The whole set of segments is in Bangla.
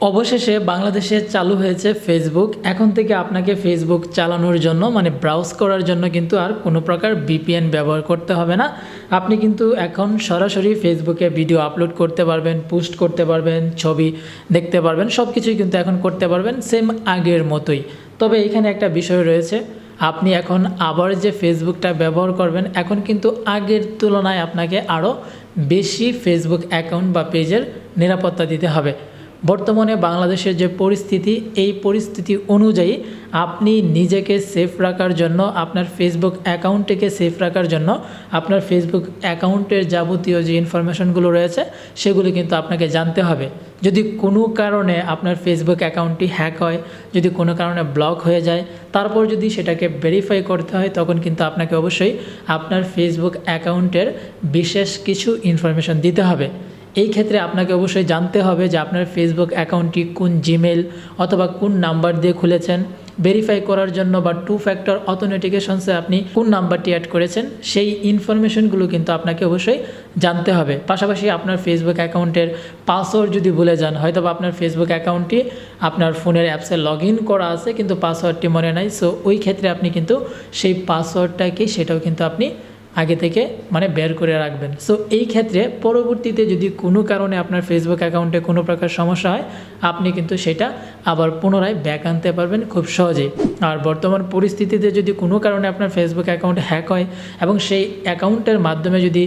অবশেষে বাংলাদেশে চালু হয়েছে ফেসবুক এখন থেকে আপনাকে ফেসবুক চালানোর জন্য মানে ব্রাউজ করার জন্য কিন্তু আর কোনো প্রকার বিপিএন ব্যবহার করতে হবে না। আপনি কিন্তু এখন সরাসরি ফেসবুকে ভিডিও আপলোড করতে পারবেন পোস্ট করতে পারবেন, ছবি দেখতে পারবেন সব কিছুই কিন্তু এখন করতে পারবেন সেম আগের মতোই। তবে এখানে একটা বিষয় রয়েছে, আপনি এখন আবার যে ফেসবুকটা ব্যবহার করবেন, এখন কিন্তু আগের তুলনায় আপনাকে আরও বেশি ফেসবুক অ্যাকাউন্ট বা পেজের নিরাপত্তা দিতে হবে। বর্তমানে বাংলাদেশের যে পরিস্থিতি, এই পরিস্থিতি অনুযায়ী আপনি নিজেকে সেফ রাখার জন্য, আপনার ফেসবুক অ্যাকাউন্টটিকে সেফ রাখার জন্য, আপনার ফেসবুক অ্যাকাউন্টের যাবতীয় যে ইনফরমেশনগুলো রয়েছে, সেগুলো কিন্তু আপনাকে জানতে হবে। যদি কোনো কারণে আপনার ফেসবুক অ্যাকাউন্টটি হ্যাক হয়, যদি কোনো কারণে ব্লক হয়ে যায়, তারপর যদি সেটাকে ভেরিফাই করতে হয়, তখন কিন্তু আপনাকে অবশ্যই আপনার ফেসবুক অ্যাকাউন্টের বিশেষ কিছু ইনফরমেশন দিতে হবে। এই ক্ষেত্রে আপনাকে অবশ্যই জানতে হবে যে আপনার ফেসবুক অ্যাকাউন্টটি কোন জিমেল অথবা কোন নাম্বার দিয়ে খুলেছেন। ভেরিফাই করার জন্য বা টু ফ্যাক্টর অথেন্টিকেশনসে আপনি কোন নাম্বারটি অ্যাড করেছেন, সেই ইনফরমেশনগুলো কিন্তু আপনাকে অবশ্যই জানতে হবে। পাশাপাশি আপনার ফেসবুক অ্যাকাউন্টের পাসওয়ার্ড যদি ভুলে যান, হয়তো বা আপনার ফেসবুক অ্যাকাউন্টটি আপনার ফোনের অ্যাপসে লগ ইন করা আছে, কিন্তু পাসওয়ার্ডটি মনে নাই সো ওই ক্ষেত্রে আপনি কিন্তু সেই পাসওয়ার্ডটাকে সেটাও কিন্তু আপনি আগে থেকে মানে বের করে রাখবেন। সো এই ক্ষেত্রে পরবর্তীতে যদি কোনো কারণে আপনার ফেসবুক অ্যাকাউন্টে কোনো প্রকার সমস্যা হয়, আপনি কিন্তু সেটা আবার পুনরায় ব্যাক আনতে পারবেন খুব সহজেই। আর বর্তমান পরিস্থিতিতে যদি কোনো কারণে আপনার ফেসবুক অ্যাকাউন্ট হ্যাক হয় এবং সেই অ্যাকাউন্টের মাধ্যমে যদি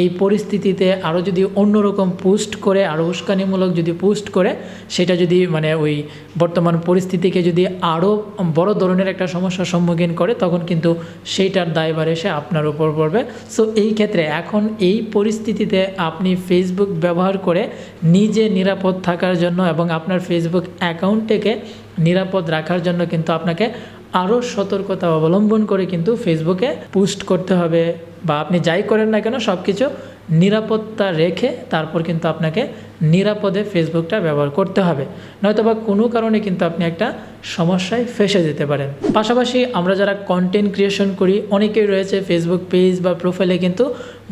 এই পরিস্থিতিতে আরও যদি অন্যরকম পোস্ট করে আরও উস্কানিমূলক যদি পোস্ট করে, সেটা যদি মানে ওই বর্তমান পরিস্থিতিকে যদি আরও বড় ধরনের একটা সমস্যার সম্মুখীন করে, তখন কিন্তু সেইটার দায়ভার এসে আপনার উপর পড়বে। সো এই ক্ষেত্রে এখন এই পরিস্থিতিতে আপনি ফেসবুক ব্যবহার করে নিজে নিরাপদ থাকার জন্য এবং আপনার ফেসবুক অ্যাকাউন্টটিকে নিরাপদ রাখার জন্য কিন্তু আপনাকে আরও সতর্কতা অবলম্বন করে কিন্তু ফেসবুকে পোস্ট করতে হবে বা আপনি যাই করেন না কেন সব কিছু নিরাপত্তা রেখে তারপর কিন্তু আপনাকে নিরাপদে ফেসবুকটা ব্যবহার করতে হবে। নয়তো বা কোনো কারণে কিন্তু আপনি একটা সমস্যায় ফেসে যেতে পারেন। পাশাপাশি আমরা যারা কন্টেন্ট ক্রিয়েশন করি, অনেকেই রয়েছে ফেসবুক পেজ বা প্রোফাইলে কিন্তু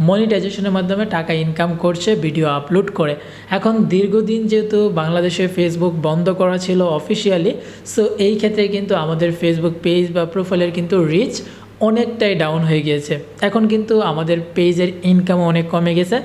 মনিটাইজেশনের মাধ্যমে টাকা ইনকাম করছে ভিডিও আপলোড করে। এখন দীর্ঘদিন যেহেতু বাংলাদেশে ফেসবুক বন্ধ করা ছিল অফিসিয়ালি সো এই ক্ষেত্রে কিন্তু আমাদের ফেসবুক পেজ বা প্রোফাইলের কিন্তু রিচ অনেকটাই ডাউন হয়ে গিয়েছে। এখন কিন্তু আমাদের পেজের ইনকাম অনেক কমে গেছে।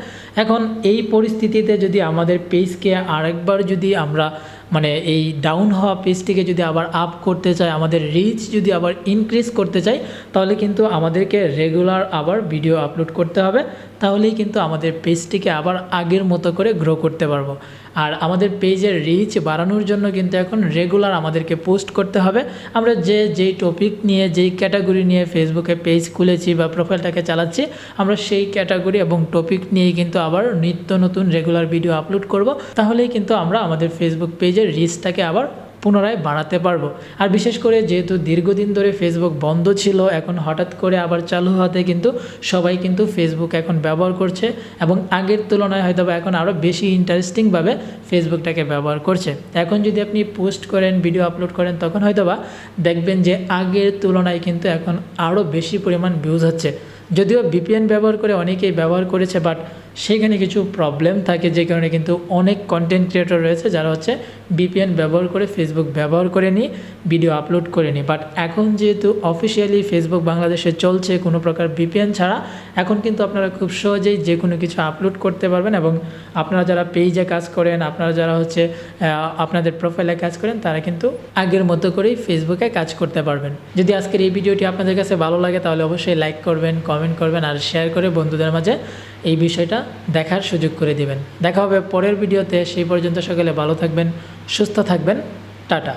এখন এই পরিস্থিতিতে যদি আমাদের পেজকে আরেকবার যদি আমরা মানে এই ডাউন হওয়া পেজটিকে যদি আবার আপ করতে চাই আমাদের রিচ যদি আবার ইনক্রিজ করতে চাই তাহলে কিন্তু আমাদেরকে রেগুলার আবার ভিডিও আপলোড করতে হবে। তাহলেই কিন্তু আমাদের পেজটিকে আবার আগের মতো করে গ্রো করতে পারব। আর আমাদের পেজের রিচ বাড়ানোর জন্য কিন্তু এখন রেগুলার আমাদেরকে পোস্ট করতে হবে। আমরা যে, যেই টপিক নিয়ে, যেই ক্যাটাগরি নিয়ে ফেসবুকে পেজ খুলেছি বা প্রোফাইলটাকে চালাচ্ছি, আমরা সেই ক্যাটাগরি এবং টপিক নিয়েই কিন্তু আবার নিত্য নতুন রেগুলার ভিডিও আপলোড করব। তাহলেই কিন্তু আমরা আমাদের ফেসবুক পেজের রিচটাকে আবার পুনরায় বাড়াতে পারব। আর বিশেষ করে যেহেতু দীর্ঘদিন ধরে ফেসবুক বন্ধ ছিল, এখন হঠাৎ করে আবার চালু হওয়াতে কিন্তু সবাই কিন্তু ফেসবুক এখন ব্যবহার করছে এবং আগের তুলনায় হয়তো এখন আরও বেশি ইন্টারেস্টিংভাবে ফেসবুকটাকে ব্যবহার করছে। এখন যদি আপনি পোস্ট করেন ভিডিও আপলোড করেন, তখন হয়তো বা দেখবেন যে আগের তুলনায় কিন্তু এখন আরও বেশি পরিমাণ ভিউজ হচ্ছে। যদিও বিপিএন ব্যবহার করে অনেকেই ব্যবহার করেছে বাট সেখানে কিছু প্রবলেম থাকে যে কারণে কিন্তু অনেক কন্টেন্ট ক্রিয়েটর রয়েছে যারা হচ্ছে বিপিএন ব্যবহার করে ফেসবুক ব্যবহার করে নিয়ে ভিডিও আপলোড করে নিই বাট এখন যেহেতু অফিসিয়ালি ফেসবুক বাংলাদেশে চলছে কোনো প্রকার বিপিএন ছাড়া, এখন কিন্তু আপনারা খুব সহজেই যে কোনো কিছু আপলোড করতে পারবেন এবং আপনারা যারা পেজে কাজ করেন, আপনারা যারা হচ্ছে আপনাদের প্রোফাইলে কাজ করেন, তারা কিন্তু আগের মতো করেই ফেসবুকে কাজ করতে পারবেন। যদি আজকের এই ভিডিওটি আপনাদের কাছে ভালো লাগে, তাহলে অবশ্যই লাইক করবেন কমেন্ট করবেন, আর শেয়ার করে বন্ধুদের মাঝে এই বিষয়টা দেখার সুযোগ করে দিবেন। দেখা হবে পরের ভিডিওতে, সেই পর্যন্ত সকলে ভালো থাকবেন, সুস্থ থাকবেন, টাটা।